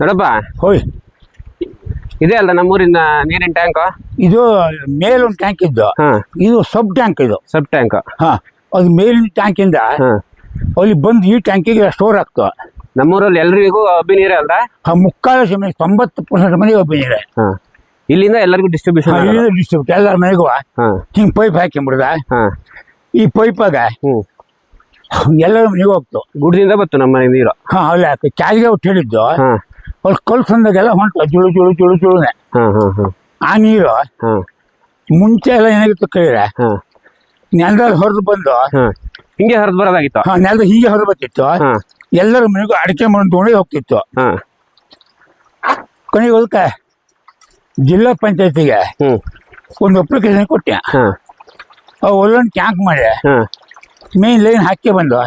ನೋಡಪ್ಪ ಹೋಯ್. ಇದೆ ಅಲ್ಲ ನಮ್ಮೂರಿನ ನೀರಿನ ಟ್ಯಾಂಕ್? ಇದು ಮೇಲೊಂದು ಟ್ಯಾಂಕ್ ಇದ್ದು ಹಾ. ಇದು ಸಬ್ ಟ್ಯಾಂಕ್ ಇದು. Sub tank? ಹಾ ಅದು ಮೇಲಿನ ಟ್ಯಾಂಕಿಂದ ಹಾ. ಅಲ್ಲಿ ಬಂದು ಈ ಟ್ಯಾಂಕಿಗೆ ಸ್ಟೋರ್ ಆಗ್ತದೆ ನಮ್ಮೂರಲ್ಲಿ ಎಲ್ರಿಗೂ ಅಬ್ಬಿ ನೀರೇ ಅಲ್ಲ ಆ ಮುಕ್ಕಾಲು ಸಮಯ ತೊಂಬತ್ತು ಪರ್ಸೆಂಟ್ ಮನೆಗೆ ಅಬ್ಬಿ ಹಾ. ಇಲ್ಲಿಂದ ಎಲ್ಲರಿಗೂ ಡಿಸ್ಟ್ರಿಬ್ಯೂಷನ್ ಡಿಸ್ಟ್ರಿಬ್ಯೂಟ್ ಎಲ್ಲರ ಮನೆಗೂ ಹಾ. ಹಿಂಗೆ ಪೈಪ್ ಹಾಕಿಬಿಡ್ದ. ಹಾ. ಈ ಪೈಪಾಗ ಹ್ಮ್. ಎಲ್ಲರ ಮನೆಗೆ ಹೋಗ್ತು. ಗುಡ್ದಿಂದ ಬತ್ತು ನಮ್ಮ ಮನೆ ನೀರು. ಹಾ ಅಲ್ಲಿ ಚಾರ್ಗೆ ಒಟ್ಟು ಹೇಳಿದ್ದು. ಹಾ. ಅಲ್ಲಿ ಕಲ್ಸಂದಾಗೆಲ್ಲ ಹೊಂಟ ಜುಳು ಜುಳು ಜುಳು ಜುಳುನೆ ಆ ನೀರು ಮುಂಚೆ ಎಲ್ಲ ಏನಾಗಿತ್ತು ಕೇಳಿದ್ರೆ? ನೆಲದಲ್ಲಿ ಹೊರದು ಬಂದು ಹಿಂಗೆ ಹೊರದು ಬರೋದಾಗಿತ್ತು? ಹಾ ನೆಲದ ಹೀಗೆ ಹೊರದು ಬರ್ತಿತ್ತು. ಎಲ್ಲರ ಮನೆಗೂ ಅಡಿಕೆ ಮಣ್ಣು ತೊಗೊಂಡು ಹೋಗ್ತಿತ್ತು. ಕೊನೆಗೆ ಅದಕ್ಕೆ ಜಿಲ್ಲಾ ಪಂಚಾಯತಿಗೆ ಒಂದು ಅಪ್ಲಿಕೇಶನ್ ಕೊಟ್ಟೆ. ಆ ಒಲ್ಲೊಂದು ಟ್ಯಾಂಕ್ ಮಾಡಿ ಮೇನ್ ಲೈನ್ ಹಾಕಿ ಬಂದು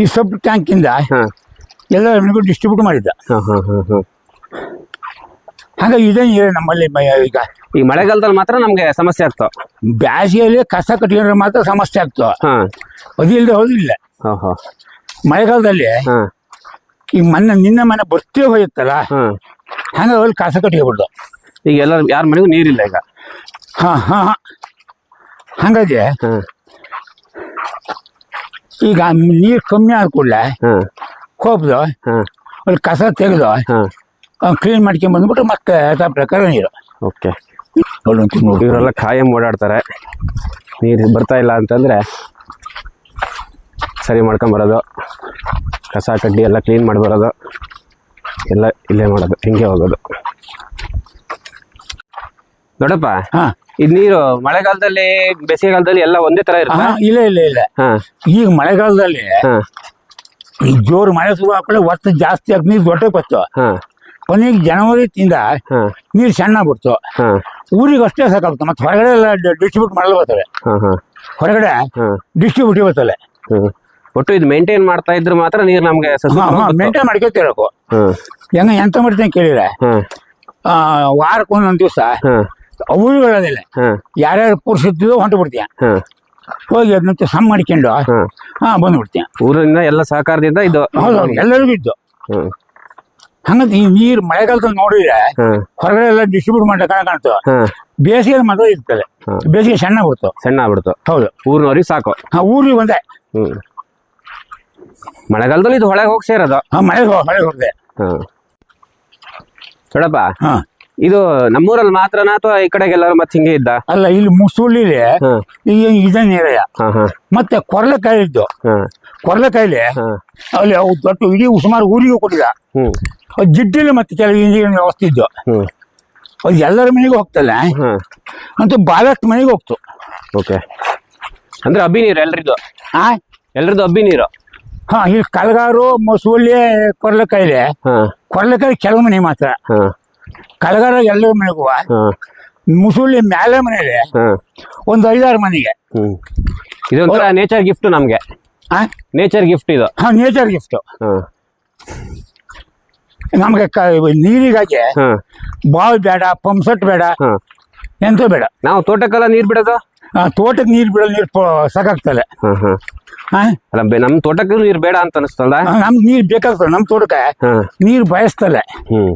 ಈ ಸಬ್ ಟ್ಯಾಂಕಿಂದ ಹಾ ಎಲ್ಲರ ಮನೆಗೂ ಡಿಸ್ಟ್ರಿಬ್ಯೂಟ್ ಮಾಡಿದ್ದ. ಹಾಂ ಹಾಂ ಹಾಂ ಹಾ. ಹಾಗಾಗಿ ಇದೇ ನಮ್ಮಲ್ಲಿ ಈಗ? ಈ ಮಳೆಗಾಲದಲ್ಲಿ ಮಾತ್ರ ನಮಗೆ ಸಮಸ್ಯೆ ಆಗ್ತವೆ ಬ್ಯಾಸಿಗೆಯಲ್ಲಿ ಕಸ ಕಟ್ಟಿದ್ರೆ ಮಾತ್ರ ಸಮಸ್ಯೆ ಆಗ್ತವೆ ಹಾ. ಅದು ಇಲ್ಲದೆ ಹೋದಿಲ್ಲ ಹಾ ಹಾ. ಮಳೆಗಾಲದಲ್ಲಿ ಈ ಈಗ ಮೊನ್ನೆ ನಿನ್ನೆ ಮನೆ ಬರ್ತೇ ಹೋಗಿತ್ತಲ್ಲ? ಹಾ. ಹಂಗೆ ಅಲ್ಲಿ ಕಸ ಕಟ್ಟಿಬಿಡ್ದು. ಈಗ ಎಲ್ಲ ಯಾರ ಮನೆಗೂ ನೀರಿಲ್ಲ ಈಗ? ಹಾಂ ಹಾಂ ಹಾಂ. ಹಾಗಾಗಿ ಹಾ. ಈಗ ನೀರು ಕಮ್ಮಿ ಆದ ಕೂಡಲೇ ಹಾ. ಹೋಗ್ದು ಹಾಂ. ಅಲ್ಲಿ ಕಸ ತೆಗೆದು ಹಾಂ. ಕ್ಲೀನ್ ಮಾಡ್ಕೊಂಡ್ ಬಂದ್ಬಿಟ್ಟು ಮತ್ತೆ ಯಥಾ ಪ್ರಕಾರ ನೀರು. ಓಕೆ. ಅಲ್ಲೊಂದು ಇವರೆಲ್ಲ ಕಾಯಂ ಓಡಾಡ್ತಾರೆ. ನೀರು ಬರ್ತಾ ಇಲ್ಲ ಅಂತಂದ್ರೆ ಸರಿ ಮಾಡ್ಕೊಂಬರೋದು ಕಸ ಕಡ್ಡಿ ಎಲ್ಲ ಕ್ಲೀನ್ ಮಾಡಿ ಬರೋದು. ಎಲ್ಲ ಇಲ್ಲೇ ಮಾಡೋದು ಹಿಂಗೆ ಹೋಗೋದು. ದೊಡ್ಡಪ್ಪ ಹಾಂ. ಇದು ನೀರು ಮಳೆಗಾಲದಲ್ಲಿ ಬೇಸಿಗೆಗಾಲದಲ್ಲಿ ಎಲ್ಲ ಒಂದೇ ತರ ಇರುತ್ತೆ? ಇಲ್ಲ ಇಲ್ಲ ಇಲ್ಲ. ಹಾಂ. ಈಗ ಮಳೆಗಾಲದಲ್ಲಿ ಹಾ. ಈ ಜೋರು ಮಳೆ ಶುರು ಹಾಕೊಳ್ಳಿ ಒತ್ತು ಜಾಸ್ತಿ ಆಗಿ ನೀರು ದೊಡ್ಡ ಬತ್ತು. ಕೊನೆಗೆ ಜನವರಿ ತಿಂದ ನೀರು ಸಣ್ಣ ಬಿಡ್ತು. ಊರಿಗೆ ಅಷ್ಟೇ ಸಾಕಾಗುತ್ತೆ ಮತ್ತೆ ಹೊರಗಡೆ ಎಲ್ಲ ಡಿಸ್ಟ್ರಿಬ್ಯೂಟ್ ಮಾಡಲು ಹಾ ಹೊರಗಡೆ ಡಿಸ್ಟ್ರಿಬ್ಯೂಟ್ ಬರ್ತಾರೆ ಹ್ಮ್ ಒಟ್ಟು ಇದು ಮೇಂಟೈನ್ ಮಾಡ್ತಾ ಇದ್ರೆ ಮಾತ್ರ ನೀರು ನಮ್ಗೆ ಮೇಂಟೈನ್ ಮಾಡ್ಕೊತಿರಬೇಕು ಹೆಂಗ ಎಂತ ಮಾಡ್ತೀನಿ ಕೇಳಿದ್ರೆ? ವಾರಕ್ಕೊಂದೊಂದು ಆ, ವಾರಕ್ಕೆ ಒಂದೊಂದು ದಿವಸ ಅವ್ರು ಹೇಳೋದಿಲ್ಲ ಯಾರ್ಯಾರು ಪುರುಷ ಇದ್ದಿದ್ದು ಹೊಂಟು ಬಿಡ್ತೀಯ. ಹೋಗಿ ಅದನ್ನ ಸಮ್ ಮಾಡ್ಕೊಂಡು ಹಾ ಬಂದ್ಬಿಡ್ತೀನಿ. ಊರಿಂದ ಊರಿನ ಎಲ್ಲ ಸಹಕಾರದಿಂದ ಇದು ಹೌದು ಎಲ್ಲರಿಗೂ ಇದ್ದು. ಹ್ಮ್. ಹಂಗಂತ ಈ ನೀರು ಮಳೆಗಾಲದಲ್ಲಿ ನೋಡಿದ್ರೆ ಹೊರಗಡೆ ಎಲ್ಲ ಡಿಸ್ಟ್ರಿಬ್ಯೂಟ್ ಮಾಡಕ್ಕೆ ಕಾಣ್ತು ಬೇಸಿಗೆ ಮಾತ್ರ ಇರ್ತದೆ. ಬೇಸಿಗೆ ಸಣ್ಣ ಬಿಡ್ತು ಸಣ್ಣ ಆಗ್ಬಿಡ್ತು. ಹೌದು. ಊರಿನವ್ರಿಗೆ ಸಾಕು. ಹಾ ಊರಿಗೆ ಒಂದೇ. ಹ್ಮ್. ಮಳೆಗಾಲದಲ್ಲಿ ಇದು ಹೊಳೆಗೆ ಹೋಗಿ ಸೇರೋದು. ಹಾ ಮಳೆ ಹೊಳೆಗೆ ಹೋಗಿದೆ. ಹ್ಮ್. ನೋಡಪ್ಪ. ಹಾಂ. ಇದು ನಮ್ಮೂರಲ್ಲಿ ಮಾತ್ರನಾ ಅಥವಾ ಈ ಕಡೆಗೆಲ್ಲರೂ ಮತ್ತೆ ಹಿಂಗೆ ಇದ್ದ? ಅಲ್ಲ ಇಲ್ಲಿ ಮುಸುಳಿಲಿ ಇದೇ ನೀರಯ್ಯ ಹಾ ಹಾ. ಮತ್ತೆ ಕೊರಲೆಕಾಯಿ ಇದ್ದು ಹಾ. ಕೊರ್ಲೆಕಾಯಿಲಿ ಹಾ. ಅಲ್ಲಿ ಅವು ದೊಡ್ಡ ಇಡೀ ಸುಮಾರು ಊರಿಗೆ ಅದು ಜಿಡ್ಡಿಲಿ ಮತ್ತೆ ಕೆಲವು ಇಂಜಿನ್ ವ್ಯವಸ್ಥೆ ಇದ್ದು. ಅದು ಎಲ್ಲರ ಮನೆಗೆ ಹೋಗ್ತಲ್ಲ? ಅಂತ ಬಹಳಷ್ಟು ಮನೆಗೆ ಹೋಗ್ತು. ಓಕೆ. ಅಂದ್ರೆ ಅಬ್ಬಿ ನೀರು ಎಲ್ರಿದ್ದು? ಆ? ಎಲ್ರದ್ದು ಅಬ್ಬಿ ನೀರು? ಹಾ ಇಲ್ಲಿ ಕಲಗಾರು ಮಸೂಲಿ ಕೊರಲೆಕಾಯಿಲೆ ಹಾ. ಕೊರ್ಲೆಕಾಯಿ ಕೆಲವು ಮನೆ ಮಾತ್ರ. ಹಾ ಕಲಗಾರ ಎಲ್ಲರ ಮನೆಗೂ ಮೇಲೆ ಮುಸುಳಿ ಮ್ಯಾಲೆ ಮನೇಲಿ ಹಾ. ಒಂದು ಐದಾರು ಮನೆಗೆ. ಹ್ಮ್. ಇದೊಂಥರ ನೇಚರ್ ಗಿಫ್ಟ್ ನಮ್ಗೆ. ಆ? ನೇಚರ್ ಗಿಫ್ಟ್ ಇದು. ಹಾಂ ನೇಚರ್ ಗಿಫ್ಟ್ ಹಾ. ನಮಗೆ ಕ ನೀರಿಗಾಗಿ ಹಾ. ಬಾವಿ ಬೇಡ ಪಂಪ್ ಸೆಟ್ ಬೇಡ ಹಾ. ಎಂತ ಬೇಡ. ನಾವು ತೋಟಕ್ಕೆಲ್ಲ ನೀರು ಬಿಡೋದು? ಆ, ತೋಟಕ್ಕೆ ನೀರು ಬಿಡೋ ನೀರು ಸಾಕಾಗ್ತದೆ. ಹಾ ಹಾ. ಹಾಂ ಅಲ್ಲ ಬೆ- ನಮ್ ತೋಟಕ್ಕೂ ನೀರು ಬೇಡ ಅಂತ ಅನಿಸ್ತಲ್ಲ ನಮ್ಗೆ ನೀರು ಬೇಕಾಗ್ತದೆ ನಮ್ಮ ತೋಟಕ್ಕೆ ಹಾ. ನೀರು ಬಯಸ್ತಲ್ಲ ಹ್ಮ್.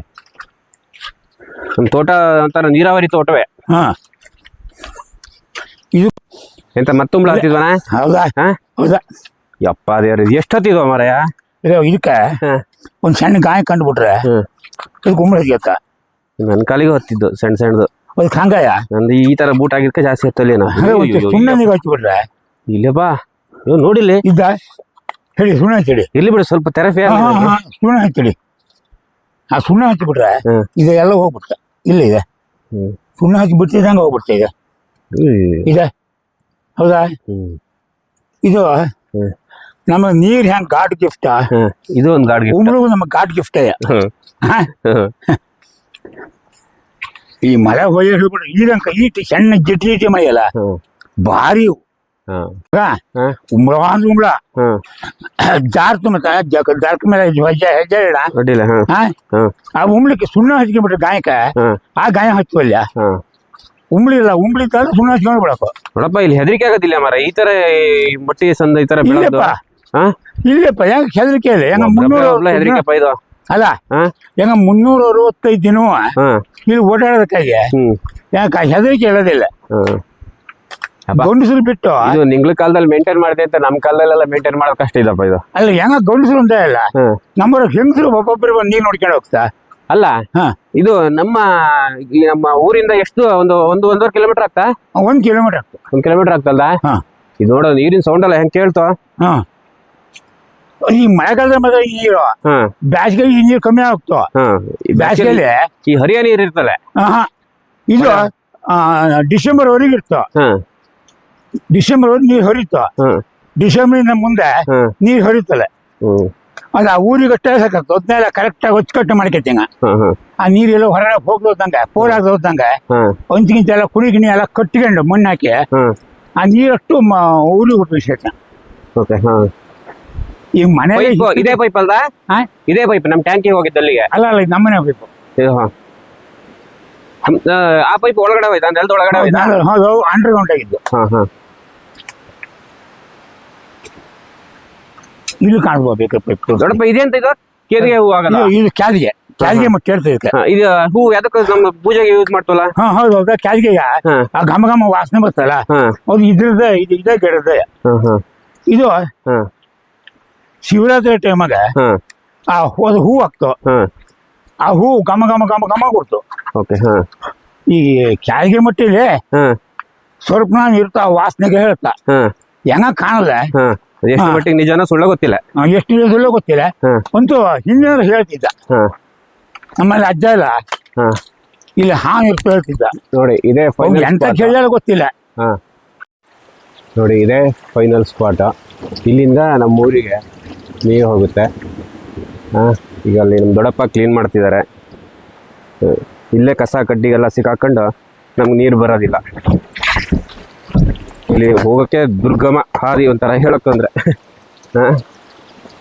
ನಮ್ ತೋಟ ಒಂಥರ ನೀರಾವರಿ ತೋಟವೇ? ಹಾ. ಇದು ಎಂತ ಮತ್ತೊಂಬ್ಳ ಹಾಕ್ತಿದ್ವನ ಹೌದಾ? ಹಾ? ಹೌದಾ? ಯಪ್ಪ ದೇವ್ರ ಎಷ್ಟೊತ್ತಿದ್ವ ಮರಯ? ಇದು ಇದಕ್ಕೆ ಹಾ. ಒಂದು ಸಣ್ಣ ಗಾಯ ಕಂಡುಬಿಟ್ರೆ ಹ್ಮ್ ಇದು ಕುಂಬಳಕ್ಕೆ ನನ್ನ ಕಾಲಿಗೆ ಹೊತ್ತಿದ್ದು ಸಣ್ಣ ಸಣ್ಣದು ಒಂದು ಹಂಗಾಯ ನಂದು ಈ ತರ ಬೂಟ್ ಆಗಿರ್ಕ ಜಾಸ್ತಿ ಹತ್ತಲ್ಲಿ ಸುಣ್ಣ ಹಚ್ಚಿಬಿಟ್ರೆ? ಇಲ್ಲೇ ಬಾ. ಇವ್ ನೋಡಿಲ್ಲಿ? ಇದ್ದ? ಹೇಳಿ ಸುಣ್ಣ ಹಚ್ಚಿಡಿ ಇಲ್ಲಿ ಬಿಡು ಸ್ವಲ್ಪ ತೆರಫಿ ಸುಣ್ಣ ಹಚ್ಚಿಡಿ ಆ ಸುಣ್ಣ ಹಚ್ಚಿಬಿಟ್ರೆ ಇದೆಲ್ಲ ಹೋಗ್ಬಿಡ್ತ. ಇಲ್ಲ ಇದೆ. ಸುಣ್ಣ ಹಚ್ಚಿ ಬಿಟ್ಟಿದ್ದಂಗೆ ಹೋಗ್ಬಿಡ್ತಾ ಇದೆ. ಇದೆ. ಹೌದಾ? ಇದು. ನಮ್ಮ ನೀರು ಹೆಂಗೆ ಗಾಡ್ ಗಿಫ್ಟ್ ಇದು ಒಂದು ಗಾಡ್ ಗಿಫ್ಟ್ ನಮ್ಮ ಗಾಡ್ ಗಿಫ್ಟ್. ಈ ಮಳೆ ಹೋಗಿ ಹೇಳ್ಬಿಟ್ಟು ಈರಂಕ ಈಟಿ ಸಣ್ಣ ಜಿಟಿ ಇಟಿ ಮೈಯಲ್ಲ ಹ್ಮ್. ಭಾರಿ ಹ್ಮ್. ಹಾ. ಹ್ಮ್. ಉಮ್ಳ ಅಂದ್ರೆ ಉಮ್ಳ ಹ್ಮ್. ಜಾರ್ತು ಮತ್ತೆ ಜ- ಜಾರ್ಕ ಮೇಲೆ ಹೆಜ್ಜೆ ಹೆಜ್ಜೆ ಇಡ. ಅಡ್ಡಿಲ್ಲ ಹ್ಮ್ ಹಾ. ಹ್ಮ್ ಆ ಉಮ್ಳಿಕ್ಕೆ ಸುಣ್ಣ ಹಚ್ಕೊಂಡ್ಬಿಟ್ರೆ ಗಾಯಕ ಹ್ಮ್ ಆ ಗಾಯ ಹಚ್ಚುವಲ್ಲ ಹ್ಮ್ ಉಮ್ಳಿ ಇಲ್ಲ ಉಮ್ಳಿ ತಂದ್ರೆ ಸುಣ್ಣ ಹಚ್ಕೊಂಡು ಬಿಡಕು ನೋಡಪ್ಪ ಇಲ್ಲಿ ಹೆದರಿಕೆ ಆಗೋದಿಲ್ಲ ಮರ ಈ ತರ ಈ ಮಟ್ಟಿ ಸಂದ ಈ ತರ ಬೆಳೆದು ಇಲ್ಲಪ್ಪ. ಹಾ? ಇಲ್ಲಪ್ಪ ಹೆಂಗ್ ಹೆದರಿಕೆ ಇಲ್ಲ? ಹೆಂಗ ಮುನ್ನೂರು ಹೆದರಿಕೆಪ್ಪ ಇದು ಅಲ್ಲ ಹಾ. ಹೆಂಗ ಮುನ್ನೂರ ಅರವತ್ತೈದು ದಿನ ಹಾ. ಇಲ್ಲಿ ಓಡಾಡೋದಕ್ಕಾಗಿ ಹ್ಮ್. ಯಾಕೆ? ಹೆದರಿಕೆ ಹೇಳೋದಿಲ್ಲ ಹಾ. ಅಬ್ಬಾ. ಗಂಡಸರು ಬಿಟ್ಟು ಇದು ನಿಂಗ್ಳ ಕಾಲದಲ್ಲಿ ಮೇಂಟೈನ್ ಮಾಡಿದೆ ಅಂತ ನಮ್ಮ ಕಾಲದಲ್ಲೆಲ್ಲ ಮೇಂಟೈನ್ ಮಾಡೋದು ಕಷ್ಟ ಇದಪ್ಪ ಇದು. ಅಲ್ಲ ಹೆಂಗ ಗಂಡಸರು ಅಂತ ಇಲ್ಲ ನಮ್ಮ ನಮ್ಮವ್ರ ಹೆಂಗಸರು ಒಬ್ಬೊಬ್ಬರು ಬಂದು ನೀರು ನೋಡ್ಕೊಂಡು ಹೋಗ್ತಾ? ಅಲ್ಲ ಇದು ನಮ್ಮ ಈ ನಮ್ಮ ಊರಿಂದ ಎಷ್ಟು ಒಂದು ಒಂದು ಒಂದೂವರೆ ಕಿಲೋಮೀಟರ್ ಆಗ್ತಾ? ಒಂದ್ ಕಿಲೋಮೀಟರ್ ಆಗ್ತದೆ ಒಂದ್ ಕಿಲೋಮೀಟರ್ ಆಗ್ತಲ್ಲ ಹಾ. ಇದು ನೋಡೋ ನೀರಿನ ಸೌಂಡ್ ಅಲ್ಲ ಹೆಂಗ್ ಕೇಳ್ತು? ಹಾ. ಈ ಮಳೆಗಾಲದ ಮಗ ಈ ನೀರು ಹಾ. ಬ್ಯಾಸಿಗೆ ಈ ನೀರು ಕಮ್ಮಿ ಆಗ್ತು? ಹಾ. ಈ ಬ್ಯಾಸಿಗೆಯಲ್ಲಿ ಈ ಹರಿಯ ನೀರ್ ಇರ್ತಲ್ಲ ಹಾ ಇದು ಡಿಸೆಂಬರ್ ವರೆಗೆ ಇರ್ತು? ಹಾ. ಡಿಸೆಂಬರ್ ವರೆಗೆ ನೀರ್ ಹರಿತು ಡಿಸೆಂಬರ್ ಮುಂದೆ ನೀರ್ ನೀರು ಹರಿತಲ್ಲ ಹ್ಮ್. ಅದು ಆ ಊರಿಗೆ ಅಷ್ಟೇ ಸಾಕತ್ತು ಅದನ್ನೆಲ್ಲ ಕರೆಕ್ಟಾಗಿ ಒಚ್ಚಕಟ್ಟು ಮಾಡ್ಕೊತೀಗ ಆ ನೀರೆಲ್ಲ ಹೊರಗಡೆ ಹೋಗ್ದೋದಂಗೆ ಪೋಲಾಗ ಹೋದಂಗೆ ಹಾ. ಒಂದ್ಗಿಂತ ಎಲ್ಲ ಕುಣಿ ಗಿಣಿ ಎಲ್ಲ ಕಟ್ಕೊಂಡು ಮಣ್ಣಾಕಿ ಆ ನೀರಷ್ಟು ಮ- ಊರಿಗೆ ವಿಶೇಷ ಓಕೆ ಈಗ ಮನೆ ಪೈಪ್ ಇದೇ ಪೈಪ್ ಅಲ್ದ ಹಾ? ಇದೇ ಪೈಪ್ ನಮ್ ಟ್ಯಾಂಕಿ ಹೋಗಿದ್ದು ಅಲ್ಲಿಗೆ? ಅಲ್ಲ ಅಲ್ಲ ಇದು ನಮ್ಮನೆ ಬೇಕು ಇದು ಹಾ. ಹಮ್, ಆ, ಆ ಪೈಪ್ ಒಳಗಡೆ ಹೋಯ್ತಾ? ನೆಲದ ಒಳಗಡೆ ಹೋಯ್ತಾ? ಹೌದು ಅಂಡರ್ಗ್ರೌಂಡ್ ಆಗಿದ್ದು. ಹಾ ಹಾ. ಇಲ್ಲಿ ಕಾಣ್ಬೋದು ಬೇಕು ದೊಡ್ಡಪ್ಪ ಇದೆ ಅಂತ ಇದು ಕೇದಿಗೆ ಹೂ ಆಗಲ್ಲ? ಇದು- ಕ್ಯಾದಿಗೆ. ಕ್ಯಾದಿಗೆ ಮತ್ತೆ ಕೇಳ್ತಾ ಇದಕ್ಕೆ. ಹಾ, ಇದು ಹೂ ಯಾವ್ದಕ್ಕೆ ನಮ್ಮ ಪೂಜೆಗೆ ಯೂಸ್ ಮಾಡ್ತವಲ್ಲ? ಹಾ ಹೌದು ಹೌದಾ. ಕ್ಯಾಲ್ಗೆ ಹಾ. ಆ ಘಮ ಘಮ ವಾಸನೆ ಬರ್ತಲ್ಲ ಹಾ. ಅದು ಇದ್ರದ್ದೇ ಇದು ಇದೇ ಗಿಡದ ಹಾ ಹಾ. ಇದು ಹಾ. ಶಿವರಾತ್ರಿ ಟೈಮಾಗ ಹಾ. ಆ ಹೋದ ಅದು ಹೂ ಹಾಕ್ತು. ಹಾ. ಆ ಹೂ ಘಮ ಘಮ ಘಮ ಘಮ ಕೊಡ್ತು. ಓಕೆ ಹಾ. ಈ ಕ್ಯಾದಿಗೆ ಮಟ್ಟಿಲಿ ಹಾ. ಸ್ವಲ್ಪ ನಾನು ಇರ್ತಾ ವಾಸನೆಗೆ ಹೇಳ್ತಾ. ಹಾ. ಹೆಂಗ ಕಾಣಲ್ಲ? ಹಾ. ಎಷ್ಟು ಮಟ್ಟಿಗೆ ನಿಜಾನ ಸುಳ್ಳ ಗೊತ್ತಿಲ್ಲ. ಎಷ್ಟು ಸುಳ್ಳು ಗೊತ್ತಿಲ್ಲ. ಒಂದು ಅಂತೂ ಹಿಂದಿನ ಹೇಳ್ತಿದ್ದ. ನಮ್ಮಲ್ಲಿ ಅಜ್ಜ ಇಲ್ಲ. ಇಲ್ಲಿ ಹಾಂ ಇರ್ತಾ ಹೇಳ್ತಿದ್ದ. ನೋಡಿ ಇದೇ ಫೈನಲ್ ಎಂತ ಕೇಳಿದ್ರೆ ಗೊತ್ತಿಲ್ಲ. ನೋಡಿ ಇದೇ ಫೈನಲ್ ಸ್ಪಾಟ್ ಇಲ್ಲಿಂದ ನಮ್ಮ ಊರಿಗೆ ನೀರು ಹೋಗುತ್ತೆ. ಹಾ ಈಗ ಅಲ್ಲಿ ನಮ್ಮ ದೊಡ್ಡಪ್ಪ ಕ್ಲೀನ್ ಮಾಡ್ತಿದ್ದಾರೆ. ಇಲ್ಲೇ ಕಸ ಕಡ್ಡಿಗೆಲ್ಲ ಸಿಕ್ಕಾಕೊಂಡು ನಮ್ಗೆ ನೀರು ಬರೋದಿಲ್ಲ. ಇಲ್ಲಿ ಹೋಗೋಕ್ಕೆ ದುರ್ಗಮ ಹಾರಿ ಒಂಥರ ಹೇಳೋಕ್ಕಂದ್ರೆ ಹಾಂ?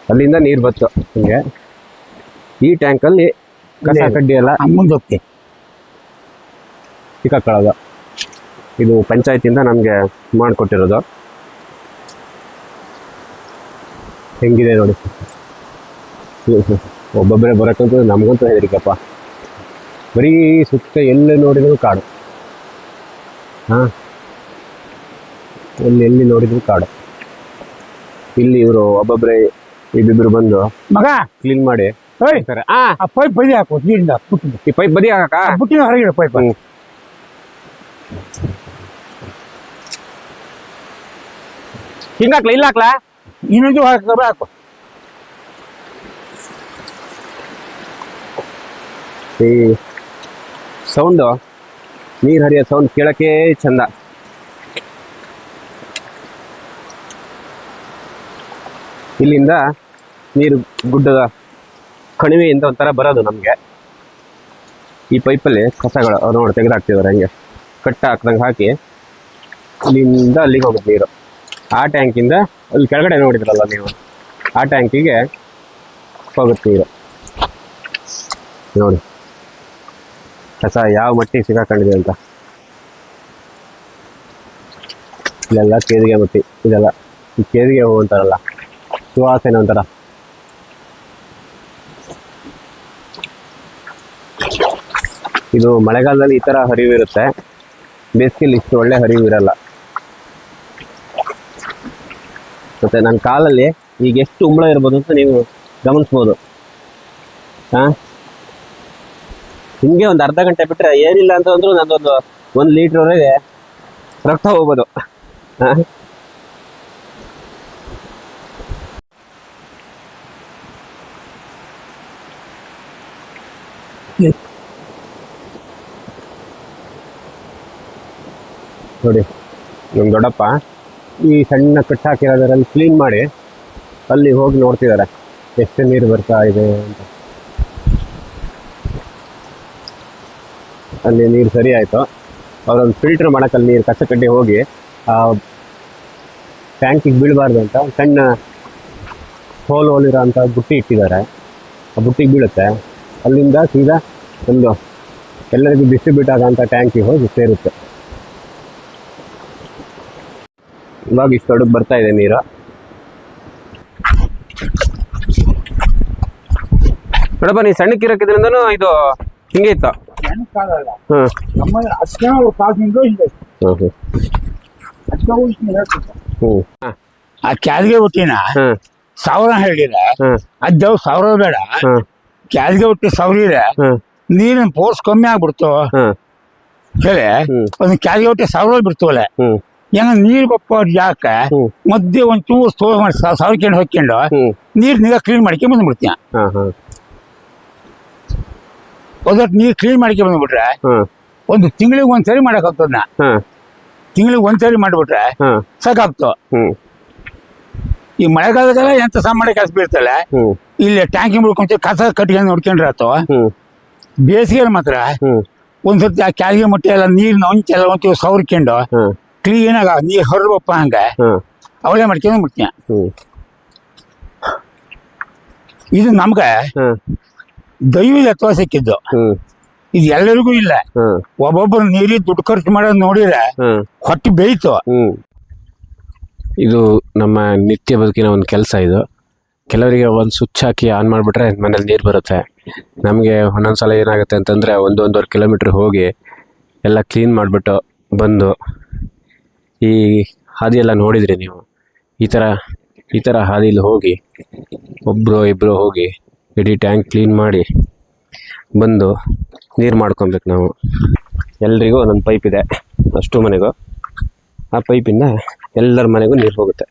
ಅಲ್ಲಿಂದ ನೀರು ಬತ್ತು ಹಿಂಗೆ. ಈ ಟ್ಯಾಂಕಲ್ಲಿ ಕಸ. ಕಡ್ಡಿ ಎಲ್ಲ ಮುಂದೆ ಹೋಗ್ತಿ. ಸಿಕ್ಕಾಕೊಳ್ಳೋದು ಇದು ಪಂಚಾಯತಿಂದ ನಮಗೆ ಮಾಡಿಕೊಟ್ಟಿರೋದು. ಹೆಂಗಿದೆ ನೋಡಿ. ಒಬ್ಬೊಬ್ಬರೇ ಬರೋಕ್ಕಂತೂ ನಮಗಂತೂ ಹೇಳಿಕಪ್ಪ ಬರೀ ಸುತ್ತ ಎಲ್ಲಿ ನೋಡಿದ್ರು ಕಾಡು. ಹಾಂ? ಎಲ್ಲಿ ಎಲ್ಲಿ ನೋಡಿದ್ರು ಕಾಡು. ಇಲ್ಲಿ ಇವರು ಒಬ್ಬೊಬ್ಬರೇ ಇಬ್ಬಿಬ್ರು ಬಂದು ಮಗ! ಕ್ಲೀನ್ ಮಾಡಿ ಓಯ್ ಆ! ಆ ಪೈಪ್ ಬದಿ ಹಾಕು ನೀರಿಂದ ಪುಟ್ಟಿನ ಈ ಪೈಪ್ ಬದಿ ಹಾಕಕ್ಕ? ಪುಟ್ಟಿನ ಹೊರಗಿಡ ಪೈಪ್ ಹ್ಮ್. ಹಿಂಗಾಕ್ಲ ಇಲ್ಲ ಹಾಕ್ಲಾ ಇನ್ನೊಂದು ಹಾಕ ಹಾಕು. ಈ ಸೌಂಡು ನೀರು ಹರಿಯೋ ಸೌಂಡ್ ಕೇಳಕ್ಕೆ ಚಂದ. ಇಲ್ಲಿಂದ ನೀರು ಗುಡ್ಡದ ಕಣಿವೆಯಿಂದ ಒಂಥರ ಬರೋದು ನಮಗೆ. ಈ ಪೈಪಲ್ಲಿ ಕಸಗಳು ನೋಡಿ ತೆಗೆದಾಕ್ತಿದ್ದಾರೆ ಹಂಗೆ. ಕಟ್ಟ ಹಾಕ್ದಂಗೆ ಹಾಕಿ ಇಲ್ಲಿಂದ ಅಲ್ಲಿಗೆ ಹೋಗುತ್ತೆ ನೀರು. ಆ ಟ್ಯಾಂಕಿಂದ ಅಲ್ಲಿ ಕೆಳಗಡೆ ನೋಡಿದ್ರಲ್ಲ ನೀವು? ಆ ಟ್ಯಾಂಕಿಗೆ ಹೋಗುತ್ತೆ ನೀರು. ನೋಡಿ. ಕಸ ಯಾವ ಮಟ್ಟಿಗೆ ಸಿಗಾಕೊಂಡಿದೆ ಅಂತ. ಇಲ್ಲೆಲ್ಲ ಕೇದಿಗೆ ಮಟ್ಟಿ, ಇದೆಲ್ಲ ಈ ಕೇದಿಗೆ ಹೂ ಅಂತಾರಲ್ಲ. ಸುವಾಸನೆ ಒಂಥರ ಇದು ಮಳೆಗಾಲದಲ್ಲಿ ಈ ಥರ ಹರಿವು ಇರುತ್ತೆ. ಬೇಸಿಗೆಲಿ ಇಷ್ಟು ಒಳ್ಳೆ ಹರಿವು ಇರಲ್ಲ. ಮತ್ತೆ ನನ್ನ ಕಾಲಲ್ಲಿ ಈಗ ಎಷ್ಟು ಉಂಬಳ ಇರ್ಬೋದು ಅಂತ ನೀವು ಗಮನಿಸ್ಬೋದು. ಹಾ ಹಿಂಗೆ ಒಂದು ಅರ್ಧ ಗಂಟೆ ಬಿಟ್ರೆ ಏನಿಲ್ಲ ಅಂತ ಅಂದ್ರೂ ನಂದೊಂದು ಒಂದು ಲೀಟ್ರ್ವರೆಗೆ ರಕ್ತ ಹೋಗ್ಬೋದು. ಹಾ? ನೋಡಿ ನಮ್ಮ ದೊಡ್ಡಪ್ಪ ಈ ಸಣ್ಣ ಕಟ್ಟ ಹಾಕಿರೋದ್ರಲ್ಲಿ ಕ್ಲೀನ್ ಮಾಡಿ ಅಲ್ಲಿ ಹೋಗಿ ನೋಡ್ತಿದ್ದಾರೆ ಎಷ್ಟು ನೀರು ಬರ್ತಾ ಇದೆ ಅಂತ. ಅಲ್ಲಿ ನೀರು ಸರಿ ಆಯಿತು. ಅವರೊಂದು ಫಿಲ್ಟರ್ ಮಾಡಕ್ಕೆ ಅಲ್ಲಿ ನೀರು ಕಸ ಹೋಗಿ, ಆ ಟ್ಯಾಂಕಿಗೆ ಬೀಳಬಾರ್ದು ಅಂತ ಸಣ್ಣ ಹೋಲ್ ಹೋಲಿರೋ ಅಂಥ ಬುಟ್ಟಿ ಇಟ್ಟಿದ್ದಾರೆ. ಆ ಬುಟ್ಟಿಗೆ ಬೀಳುತ್ತೆ. ಅಲ್ಲಿಂದ ಸೀದಾ ಒಂದು ಎಲ್ಲರಿಗೂ ಡಿಸ್ಟ್ರಿಬ್ಯೂಟ್ ಆಗೋಂಥ ಟ್ಯಾಂಕಿಗೆ ಹೋಗಿ ಸೇರುತ್ತೆ. ಇವಾಗ ಇಷ್ಟು ದೊಡ್ಡಕ್ಕೆ ಬರ್ತಾ ಇದೆ ನೀರು. ನೋಡಪ್ಪ ನೀ ಸಣ್ಣಕ್ಕಿರಕ್ಕಿದ್ರಿಂದನೂ ಇದು ಹಿಂಗೆ ಇತ್ತು. ಇದೆ. ಹಾ, ಆ ಕ್ಯಾಲ್ಗೆ ಹುಟ್ಟಿನ? ಹ್ಮ್ ಸಾವಿರ ಹೇಳಿರಾ ಹ್ಮ್ ಅದು ಸಾವಿರ ಬೇಡ. ಹ್ಮ್ ಕ್ಯಾಲ್ಗೆ ಹುಟ್ಟಿ ಸಾವಿರ ಹ್ಮ್ ನೀರಿನ ಫೋರ್ಸ್ ಕಮ್ಮಿ ಆಗ್ಬಿಡ್ತು. ಹೇಳಿ ಅದನ್ನ ಹುಟ್ಟಿ ಸಾವಿರ ಬಿಡ್ತವಲ್ಲ ಏನ ಹೆಂಗ ನೀರ್ ಬಪ್ಪ ಯಾಕೆ. ಮಧ್ಯೆ ಒಂದ್ ಚೂರು ಸ್ಟೋರ್ ಮಾಡಿ ಸಾವಿರ್ಕೊಂಡು ಹೊಕ್ಕೊಂಡು ಹಾಕೊಂಡು ನೀರ್ ನೀರ ಕ್ಲೀನ್ ಮಾಡ್ಕೊಂಡ್ ಬಂದ್ಬಿಡ್ತೀನಿ ಒಂದೊಟ್ಟು ನೀರ್ ಕ್ಲೀನ್ ಮಾಡ್ಕೊಂಡ್ ಬಂದ್ಬಿಟ್ರೆ ಒಂದು ತಿಂಗಳಿಗೆ ಒಂದ್ಸರಿ ಮಾಡಕ್ ಆಗ್ತದ ತಿಂಗಳಿಗೆ ಒಂದ್ಸರಿ ಮಾಡ್ಬಿಟ್ರೆ ಸಾಕಾಗ್ತು. ಈ ಮಳೆಗಾಲದಲ್ಲ ಎಂತ ಸಾಮಾನ್ಯ ಕೆಲಸ ಬೀಳ್ತಲ್ಲ ಇಲ್ಲಿ ಟ್ಯಾಂಕಿ ಮುಡ್ಕೊಂತ ಕಸ ಕಟ್ಕೊಂಡು ನೋಡ್ಕೊಂಡ್ರೆ ಆತು. ಬೇಸಿಗೆ ಮಾತ್ರ ಒಂದ್ಸತಿ ಆ ಕ್ಯಾಲ್ಗೆ ಮುಟ್ಟಿ ಎಲ್ಲ ನೀರ್ನ ಒಂಚೆಲ್ಲ ಒಂಚೂರು ಸೌರ್ಕೊಂಡು ಕ್ಲೀನ್ ಆಗ ನೀರ್ ಹೊರಬಪ್ಪ ಹಂಗ ಅವಳೇ ಮಾಡ್ಕೊಂಡು ಮುಟ್ತೀನಿ ಇದು ನಮ್ಗ ದೈವದ ಅಥವಾ ಸಿಕ್ಕಿದ್ದು ಇದು ಎಲ್ಲರಿಗೂ ಇಲ್ಲ. ಒಬ್ಬೊಬ್ಬರು ನೀರಿ ದುಡ್ಡು ಖರ್ಚು ಮಾಡೋದು ನೋಡಿದ್ರೆ ಹೊಟ್ಟೆ ಬೇಯ್ತು. ಇದು ನಮ್ಮ ನಿತ್ಯ ಬದುಕಿನ ಒಂದು ಕೆಲಸ ಇದು. ಕೆಲವರಿಗೆ ಒಂದು ಸ್ವಿಚ್ ಹಾಕಿ ಆನ್ ಮಾಡಿಬಿಟ್ರೆ ಮನೇಲಿ ನೀರು ಬರುತ್ತೆ. ನಮಗೆ ಒಂದೊಂದು ಸಲ ಏನಾಗುತ್ತೆ ಅಂತಂದರೆ ಒಂದು ಕಿಲೋಮೀಟ್ರ್ ಹೋಗಿ ಎಲ್ಲ ಕ್ಲೀನ್ ಮಾಡಿಬಿಟ್ಟು ಬಂದು ಈ ಹಾದಿಯೆಲ್ಲ ನೋಡಿದ್ರಿ ನೀವು? ಈ ಥರ ಈ ಥರ ಹಾದಿಲಿ ಹೋಗಿ ಒಬ್ಬರು ಇಬ್ಬರು ಹೋಗಿ ಇಡೀ ಟ್ಯಾಂಕ್ ಕ್ಲೀನ್ ಮಾಡಿ ಬಂದು ನೀರು ಮಾಡ್ಕೊಬೇಕು ನಾವು. ಎಲ್ರಿಗೂ ಒಂದೊಂದು ಪೈಪ್ ಇದೆ. ಅಷ್ಟು ಮನೆಗೂ. ಆ ಪೈಪಿಂದ ಎಲ್ಲರ ಮನೆಗೂ ನೀರು ಹೋಗುತ್ತೆ.